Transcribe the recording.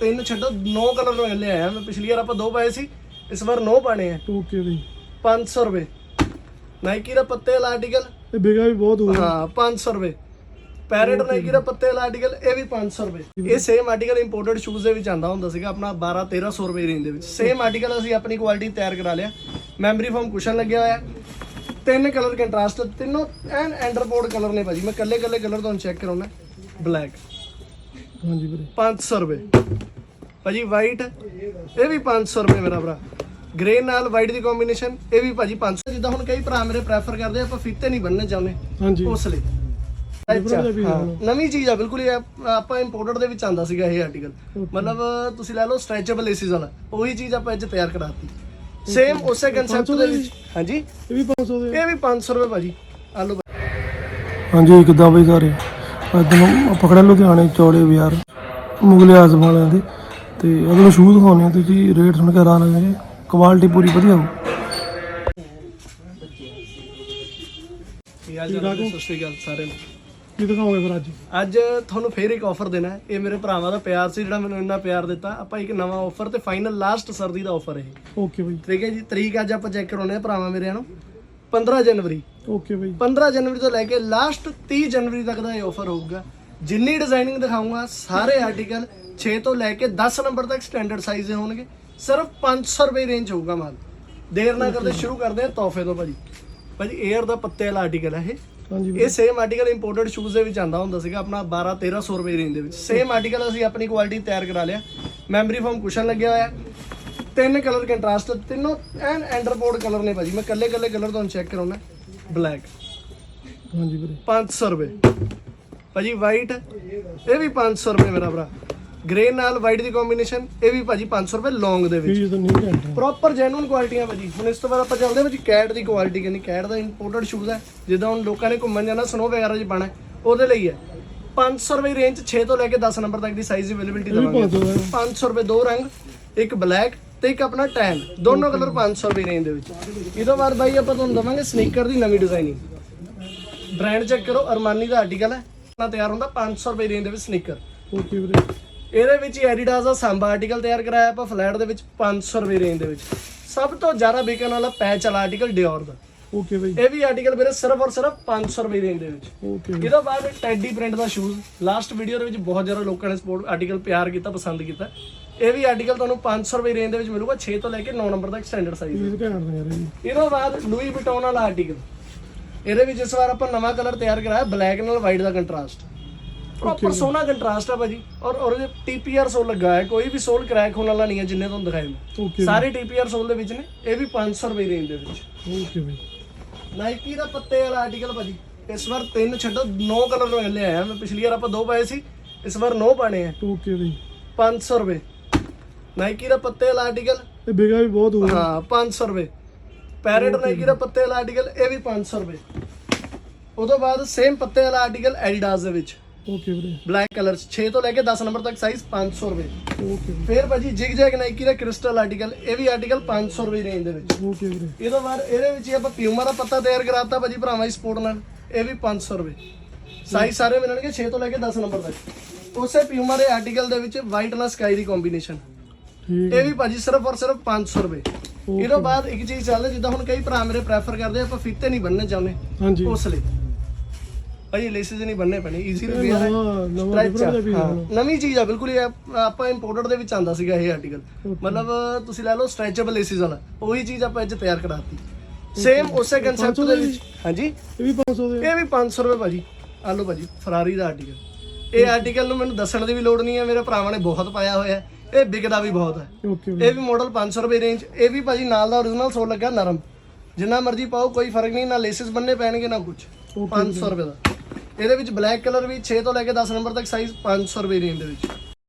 ਤਿੰਨ ਛੱਡੋ ਨੌ ਕਲਰ ਮੈਂ ਲਿਆਇਆ। ਮੈਂ ਪਿਛਲੀ ਵਾਰ ਆਪਾਂ ਦੋ ਪਾਏ ਸੀ ਇਸ ਵਾਰ ਨੌ ਪਾਣੇ ਆ। ਓਕੇ ਬਈ 500 ਰੁਪਏ। ਨਾਈਕੀ ਦਾ ਪੱਤੇ ਵਾਲਾ ਆਰਟੀਕਲ ਇਹ ਬਿਗਾ ਵੀ ਬਹੁਤ ਹੋਊਗਾ ਹਾਂ 500 ਰੁਪਏ। ਪੈਰਟ ਨਾਈਕੀ ਦਾ ਪੱਤੇ ਵਾਲਾ ਆਰਟੀਕਲ ਇਹ ਵੀ 500 ਰੁਪਏ। ਇਹ ਸੇਮ ਆਰਟੀਕਲ ਇੰਪੋਰਟਡ ਸ਼ੂਜ਼ ਦੇ ਵਿੱਚ ਆਂਦਾ ਹੁੰਦਾ ਸੀਗਾ ਆਪਣਾ 12 1300 ਰੁਪਏ ਰੇਂਜ ਦੇ ਵਿੱਚ। ਸੇਮ ਆਰਟੀਕਲ ਅਸੀਂ ਆਪਣੀ ਕੁਆਲਿਟੀ ਤਿਆਰ ਕਰਾ ਲਿਆ। ਮੈਮਰੀ ਫੋਮ ਕੁਸ਼ਨ ਲੱਗਿਆ ਹੋਇਆ। ਤਿੰਨ ਕਲਰ ਕੰਟਰਾਸਟ ਤਿੰਨੋਂ ਐਨ ਐਂਡਰਬੋਰਡ ਕਲਰ ਨੇ ਭਾਜੀ। ਮੈਂ ਕੱਲੇ ਕੱਲੇ ਕਲਰ ਤੁਹਾਨੂੰ ਚੈੱਕ ਕਰਾਉਣਾ। ਬਲੈਕ ਹਾਂਜੀ ਵੀਰੇ। 500 ਰੁਪਏ। ਭਾਜੀ ਵਾਈਟ ਇਹ ਵੀ 500 ਰੁਪਏ ਮੇਰਾ ਭਰਾ। ਗ੍ਰੇ ਨਾਲ ਵਾਈਟ ਦੀ ਕੰਬੀਨੇਸ਼ਨ ਇਹ ਵੀ ਭਾਜੀ 500 ਜਿੱਦਾਂ ਹੁਣ ਕਈ ਭਰਾ ਮੇਰੇ ਪ੍ਰੈਫਰ ਕਰਦੇ ਆ, ਆਪਾਂ ਫੀਤੇ ਨਹੀਂ ਬੰਨਣੇ ਚਾਹੁੰਦੇ। ਹਾਂਜੀ। ਉਸ ਲਈ। ਹੋਣਾ। ਨਵੀਂ ਚੀਜ਼ ਆ ਬਿਲਕੁਲ ਇਹ ਆਪ- ਇੰਪੋਰਟਡ ਦੇ ਵਿੱਚ ਆਂਦਾ ਸੀਗਾ ਇਹ ਆਰਟੀਕਲ ਮਤਲਬ ਤੁਸੀਂ ਲੈ ਲਓ ਸਟ੍ਰੈਚੇਬਲ ਏਸੀਜ਼ ਵਾਲਾ। ਉਹੀ ਚੀਜ਼ ਆਪਾਂ ਅੱਜ ਤਿਆਰ ਕਰਾਤੀ। ਸੇਮ ਉਸੇ ਕਨਸੈਪਟ ਦੇ ਵਿੱਚ। ਹਾਂਜੀ। ਇਹ ਵੀ 500 ਦੇ? ਇਹ ਵੀ 500 ਰੁਪਏ ਭਾਜੀ। ਆਲੂ। ਹਾਂਜੀ ਕਿੱਦਾਂ ਬਈ ਸਾਰੇ ਅਦੋਂ ਪਕੜਿਆ ਲੁਧਿਆਣੇ ਚੌੜੇ ਬਾਜ਼ਾਰ ਮੁਗਲੇ ਆਜ਼ਮ ਵਾਲਿਆਂ ਦੇ ਤੇ ਉਹਨੂੰ ਸ਼ੂਜ਼ ਦਿਖਾਉਣੇ ਆ ਤੁਸੀਂ ਰੇਟ ਸੁਣ ਕੇ ਹੈਰਾਨ ਹੋ ਜਾਓਗੇ ਕੁਆਲਿਟੀ ਪੂਰੀ ਵਧੀਆ ਹੋ? ਸਤਿ ਸ਼੍ਰੀ ਅਕਾਲ ਸਾਰਿਆਂ ਨੂੰ ਕੀ ਦਿਖਾਓਗੇ ਫਿਰ ਅੱਜ? ਅੱਜ ਤੁਹਾਨੂੰ ਫੇਰ ਇੱਕ ਆਫਰ ਦੇਣਾ ਹੈ। ਇਹ ਮੇਰੇ ਭਰਾਵਾਂ ਦਾ ਪਿਆਰ ਸੀ ਜਿਹੜਾ ਮੈਨੂੰ ਇੰਨਾ ਪਿਆਰ ਦਿੱਤਾ। ਆਪਾਂ ਇੱਕ ਨਵਾਂ ਆਫਰ ਤੇ ਫਾਈਨਲ ਲਾਸਟ ਸਰਦੀ ਦਾ ਆਫਰ ਇਹ। ਓਕੇ ਬਈ। ਠੀਕ ਹੈ ਜੀ ਤਰੀਕ ਅੱਜ ਆਪਾਂ ਚੈੱਕ ਕਰਾਉਣੇ ਆ ਭਰਾਵਾਂ ਮੇਰਿਆਂ ਨੂੰ। 15 ਜਨਵਰੀ। ਓਕੇ ਬਈ। 15 ਜਨਵਰੀ ਤੋਂ ਲੈ ਕੇ ਲਾਸਟ 30 ਜਨਵਰੀ ਤੱਕ ਦਾ ਇਹ ਆਫਰ ਹੋਊਗਾ। ਜਿੰਨੀ ਡਿਜ਼ਾਈਨਿੰਗ ਦਿਖਾਊਂਗਾ ਸਾਰੇ ਆਰਟੀਕਲ 6 ਤੋਂ ਲੈ ਕੇ 10 ਨੰਬਰ ਤੱਕ ਸਟੈਂਡਰਡ ਸਾਈਜ਼ ਦੇ ਹੋਣਗੇ। ਸਿਰਫ 500 ਰੁਪਏ ਰੇਂਜ ਹੋਊਗਾ ਮਾਲ। ਦੇਰ ਨਾ ਕਰਦੇ ਸ਼ੁਰੂ ਕਰਦੇ ਆ ਤੋਹਫੇ ਤੋਂ ਭਾਜੀ। ਭਾਜੀ 에ਅਰ ਦਾ ਪੱਤੇ ਵਾਲਾ ਆਰਟੀਕਲ ਹੈ ਇਹ। ਹਾਂਜੀ ਇਹ ਸੇਮ ਆਰਟੀਕਲ ਇੰਪੋਰਟਡ ਸ਼ੂਜ਼ ਦੇ ਵਿੱਚ ਆਂਦਾ ਹੁੰਦਾ ਸੀਗਾ ਆਪਣਾ 12 1300 ਰੁਪਏ ਰੇਂਜ ਦੇ ਵਿੱਚ। ਸੇਮ ਆਰਟੀਕਲ ਅਸੀਂ ਆਪਣੀ ਕੁਆਲਿਟੀ ਤਿਆਰ ਕਰਾ ਲਿਆ। ਮੈਮਰੀ ਫੋਮ ਕੁਸ਼ਨ ਲੱਗਿਆ ਹੋਇਆ। ਤਿੰਨ ਕਲਰ ਕੰਟਰਾਸਟ ਤਿੰਨੋਂ ਐਨ ਐਂਡਰਬੋਰਡ ਕਲਰ ਨੇ ਭਾਜੀ। ਮੈਂ ਕੱਲੇ ਕੱਲੇ ਕਲਰ ਤੁਹਾਨੂੰ ਚੈੱਕ ਕਰਾਉਣਾ। ਬਲੈਕ। ਹਾਂਜੀ ਵੀਰੇ। 500 ਰੁਪਏ। ਭਾਜੀ ਵਾਈਟ ਇਹ ਵੀ 500 ਰੁਪਏ ਮੇਰਾ ਭਰਾ। ਗ੍ਰੇ ਨਾਲ ਵਾਈਟ ਦੀ ਕੰਬੀਨੇਸ਼ਨ ਇਹ ਵੀ ਭਾਜੀ 500 ਰੁਪਏ ਲੌਂਗ ਦੇ ਵਿੱਚ। ਫੀਸ ਤਾਂ ਨਹੀਂ ਘੰਟਾ ਪ੍ਰੋਪਰ ਜੈਨੂਨ ਕੁਆਲਿਟੀਆਂ ਭਾਜੀ। ਹੁਣ ਇਸ ਤੋਂ ਬਾਅਦ ਆਪਾਂ ਚੱਲਦੇ ਹਾਂ ਭਾਜੀ ਕੈਟ ਦੀ ਕੁਆਲਿਟੀ ਕਹਿੰਦੀ ਕੈਟ ਦਾ ਇੰਪੋਰਟਡ ਸ਼ੂਜ਼ ਹੈ ਜਿੱਦਾਂ ਹੁਣ ਲੋਕਾਂ ਨੇ ਘੁੰਮਣ ਜਾਣਾ ਸਨੋ ਵਗੈਰਾ 'ਚ ਪਾਣਾ ਉਹਦੇ ਲਈ ਹੈ 500 ਰੁਪਏ ਰੇਂਜ 6 ਤੋਂ ਲੈ ਕੇ 10 ਨੰਬਰ ਤੱਕ ਦੀ ਸਾਈਜ਼ ਅਵੇਲੇਬਿਲਟੀ ਦਵਾਂਗੇ। 500 ਦਾ 500 ਰੁਪਏ ਦੋ ਰੰਗ ਇੱਕ ਬਲੈਕ ਤੇ ਇੱਕ ਆਪਣਾ ਟੈਨ ਦੋਨੋਂ ਕਲਰ 500 ਰੁਪਏ ਰੇਂਜ ਦੇ ਵਿੱਚ। ਇਹ ਤੋਂ ਬਾਅਦ ਬਾਈ ਆਪਾਂ ਤੁਹਾਨੂੰ ਦਵਾਂਗੇ ਸਨੀਕਰ ਦੀ ਨਵੀਂ ਡਿਜ਼ਾਈਨਿੰਗ ਬ੍ਰਾਂਡ ਚੈੱਕ ਕਰੋ ਅਰਮਾਨੀ ਦਾ ਆਰਟੀਕਲ ਹੈ। ਨਾ ਤਿਆਰ ਹੁੰਦਾ 500 ਰੁਪਏ ਰੇਂਜ ਦੇ ਵਿੱਚ ਸਨੀਕਰ ਓਕੇ ਵੀਰੇ ਇਹਦੇ ਵਿੱਚ ਐਡੀਡਾਸ ਦਾ ਸਾਂਬਾ ਆਰਟੀਕਲ ਤਿਆਰ ਕਰਾਇਆ ਆਪਾਂ ਫਲੈਟ ਦੇ ਵਿੱਚ 500 ਰੁਪਏ ਰੇਂਜ ਦੇ ਵਿੱਚ। ਸਭ ਤੋਂ ਜ਼ਿਆਦਾ ਵਿਕਣ ਵਾਲਾ ਪੈਚ ਵਾਲਾ ਆਰਟੀਕਲ ਡਿਓਰ ਦਾ। ਓਕੇ ਬਈ। ਇਹ ਵੀ ਆਰਟੀਕਲ ਵੀਰੇ ਸਿਰਫ ਔਰ ਸਿਰਫ 500 ਰੁਪਏ ਰੇਂਜ ਦੇ ਵਿੱਚ। ਓਕੇ ਇਹਦੇ ਬਾਅਦ ਟੈਡੀ ਪ੍ਰਿੰਟ ਦਾ ਸ਼ੂਜ਼ ਲਾਸਟ ਵੀਡੀਓ ਦੇ ਵਿੱਚ ਬਹੁਤ ਜ਼ਿਆਦਾ ਲੋਕਾਂ ਨੇ ਸਪੋਰਟ ਆਰਟੀਕਲ ਪਿਆਰ ਕੀਤਾ ਪਸੰਦ ਕੀਤਾ। ਇਹ ਵੀ ਆਰਟੀਕਲ ਤੁਹਾਨੂੰ 500 ਰੁਪਏ ਰੇਂਜ ਦੇ ਵਿੱਚ ਮਿਲੂਗਾ 6 ਤੋਂ ਲੈ ਕੇ 9 ਨੰਬਰ ਤੱਕ ਸਟੈਂਡਰਡ ਸਾਈਜ਼ ਫੀਸ ਘੰਟਾ ਨਹੀਂ ਯਾਰ ਜੀ ਇਹਦੇ ਬਾਅਦ ਲੂਈ ਵਿਟੋਨ ਵਾਲਾ ਆਰਟੀਕਲ ਇਹਦੇ ਵਿੱਚ ਇਸ ਵਾਰ ਆਪਾਂ ਨਵਾਂ ਕਲਰ ਤਿਆਰ ਕਰਾਇਆ ਬਲੈਕ ਨਾਲ ਵਾਈਟ ਦਾ ਕੰਟਰਾਸਟ ਪ੍ਰੋਪਰ ਸੋਹਣਾ ਕੰਟਰਾਸਟ ਆ ਭਾਜੀ। ਔਰ ਉਹਦੇ ਟੀਪੀਆਰ ਸੋਲ ਲੱਗਾ ਹੈ ਕੋਈ ਵੀ ਸੋਲ ਕ੍ਰੈਕ ਹੋਣ ਵਾਲਾ ਨਹੀਂ ਹੈ ਜਿੰਨੇ ਤੁਹਾਨੂੰ ਦਿਖਾਏ ਮੈਂ। ਸਾਰੇ ਟੀਪੀਆਰ ਸੋਲ ਦੇ ਵਿੱਚ ਨੇ ਇਹ ਵੀ 500 ਰੁਪਏ ਰੇਂਜ ਦੇ ਵਿੱਚ। ਓਕੇ ਬਈ। ਨਾਈਕੀ ਦਾ ਪੱਤੇ ਵਾਲਾ ਆਰਟੀਕਲ ਭਾਜੀ ਇਸ ਵਾਰ ਤਿੰਨ ਛੱਡੋ ਨੌ ਕਲਰ ਲਿਆਇਆ ਮੈਂ ਪਿਛਲੀ ਵਾਰ ਆਪਾਂ ਦੋ ਪਾਏ ਸੀ ਇਸ ਵਾਰ ਨੌ ਪਾਣੇ ਆ। ਓਕੇ ਬਈ। 500 ਰੁਪਏ। ਨਾਈਕੀ ਦਾ ਪੱਤੇ ਵਾਲਾ ਆਰਟੀਕਲ ਇਹ ਬਿਗਾ ਵੀ ਬਹੁਤ ਹੋਊਗਾ ਹਾਂ 500 ਰੁਪਏ। ਪੈਰਟ ਨਾਈਕੀ ਦਾ ਪੱਤੇ ਵਾਲਾ ਆਰਟੀਕਲ ਇਹ ਵੀ 500 ਰੁਪਏ। ਉਦੋਂ ਬਾਅਦ ਸੇਮ ਪੱਤੇ ਵਾਲਾ ਆਰਟੀਕਲ ਐਡੀਡਾਸ ਦੇ ਵਿੱਚ। ਓਕੇ ਵੀਰੇ। ਬਲੈਕ ਕਲਰ 6 ਤੋਂ ਲੈ ਕੇ 10 ਨੰਬਰ ਤੱਕ ਸਾਈਜ਼ 500 ਰੁਪਏ। ਓਕੇ ਫਿਰ ਭਾਜੀ ਜਿਗ ਜੈਗ ਨਾਈਕੀ ਦਾ ਕ੍ਰਿਸਟਲ ਆਰਟੀਕਲ ਇਹ ਵੀ ਆਰਟੀਕਲ 500 ਰੁਪਏ ਰੇਂਜ ਦੇ ਵਿੱਚ। ਓਕੇ ਵੀਰੇ। ਇਹ ਤੋਂ ਬਾਅਦ ਇਹਦੇ ਵਿੱਚ ਹੀ ਆਪਾਂ ਪਿਊਮਾ ਦਾ ਪੱਤਾ ਤਿਆਰ ਕਰਾਤਾ ਭਾਜੀ ਭਰਾਵਾਂ ਦੀ ਸਪੋਰਟ ਨਾਲ। ਇਹ ਵੀ 500 ਰੁਪਏ। ਸਾਈਜ਼ ਸਾਰੇ ਮਿਲਣਗੇ 6 ਤੋਂ ਲੈ ਕੇ 10 ਨੰਬਰ ਤੱਕ। ਉਸੇ ਪਿਊਮਾ ਦੇ ਆਰਟੀਕਲ ਦੇ ਵਿੱਚ ਵਾਈਟ ਨਾਲ ਸਕਾਈ ਦੀ ਕੰਬੀਨੇਸ਼ਨ ਇਹ ਵੀ ਭਾਜੀ ਸਿਰਫ ਔਰ ਸਿਰਫ 500 ਰੁਪਏ। ਇਹ ਤੋਂ ਬਾਅਦ ਇੱਕ ਚੀਜ਼ ਚੱਲਦੀ ਜਿੱਦਾਂ ਹੁਣ ਕਈ ਭਰਾ ਮੇਰੇ ਪ੍ਰੈਫਰ ਕਰਦੇ ਆਪਾਂ ਫੀਤੇ ਨਹੀਂ ਬੰਨਣੇ ਚਾਹੁੰਦੇ। ਹਾਂਜੀ। ਉਸ ਲਈ। ਭਾਜੀ ਲੇਸਿਸ ਨਹੀਂ ਬੰਨਣੇ ਪੈਣੇ ਈਜ਼ੀ ਵੀ। ਹਾਂ, ਨਵੀਂ ਚੀਜ਼ ਆ ਬਿਲਕੁਲ ਇਹ ਆਪ- ਇੰਪੋਰਟਡ ਦੇ ਵਿੱਚ ਆਂਦਾ ਸੀਗਾ ਇਹ ਆਰਟੀਕਲ ਮਤਲਬ ਤੁਸੀਂ ਲੈ ਲਓ ਸਟ੍ਰੈਚੇਬਲ ਏਸੀਜ਼ ਵਾਲਾ। ਉਹੀ ਚੀਜ਼ ਆਪਾਂ ਅੱਜ ਤਿਆਰ ਕਰਾਤੀ। ਸੇਮ ਉਸੇ ਕਨਸੈਪਟ ਦੇ ਵਿੱਚ। ਹਾਂਜੀ। ਇਹ ਵੀ 500 ਦੇ ਇਹ ਵੀ 500 ਰੁਪਏ ਭਾਜੀ। ਆ ਲਓ ਭਾਜੀ ਫਰਾਰੀ ਦਾ ਆਰਟੀਕਲ ਇਹ ਆਰਟੀਕਲ ਨੂੰ ਮੈਨੂੰ ਦੱਸਣ ਦੀ ਵੀ ਲੋੜ ਨਹੀਂ ਹੈ ਮੇਰੇ ਭਰਾਵਾਂ ਨੇ ਬਹੁਤ ਪਾਇਆ ਹੋਇਆ। ਇਹ ਵਿਕਦਾ ਵੀ ਬਹੁਤ ਹੈ। ਓਕੇ ਇਹ ਵੀ ਮਾਡਲ 500 ਰੁਪਏ ਰੇਂਜ ਇਹ ਵੀ ਭਾਜੀ ਨਾਲ ਦਾ origignal ਸੋਲ ਲੱਗਾ ਨਰਮ। ਜਿੰਨਾ ਮਰਜ਼ੀ ਪਾਓ ਕੋਈ ਫ਼ਰਕ ਨਹੀਂ ਨਾ ਲੇਸਿਸ ਬੰਨੇ ਪੈਣਗੇ ਨਾ ਕੁਝ 500 ਰੁਪਏ ਦਾ। ਇਹਦੇ ਵਿੱਚ ਬਲੈਕ ਕਲਰ ਵੀ 6 ਤੋਂ ਲੈ ਕੇ 10 ਨੰਬਰ ਤੱਕ ਸਾਈਜ਼ 500 ਰੁਪਏ ਰੇਂਜ ਦੇ ਵਿੱਚ।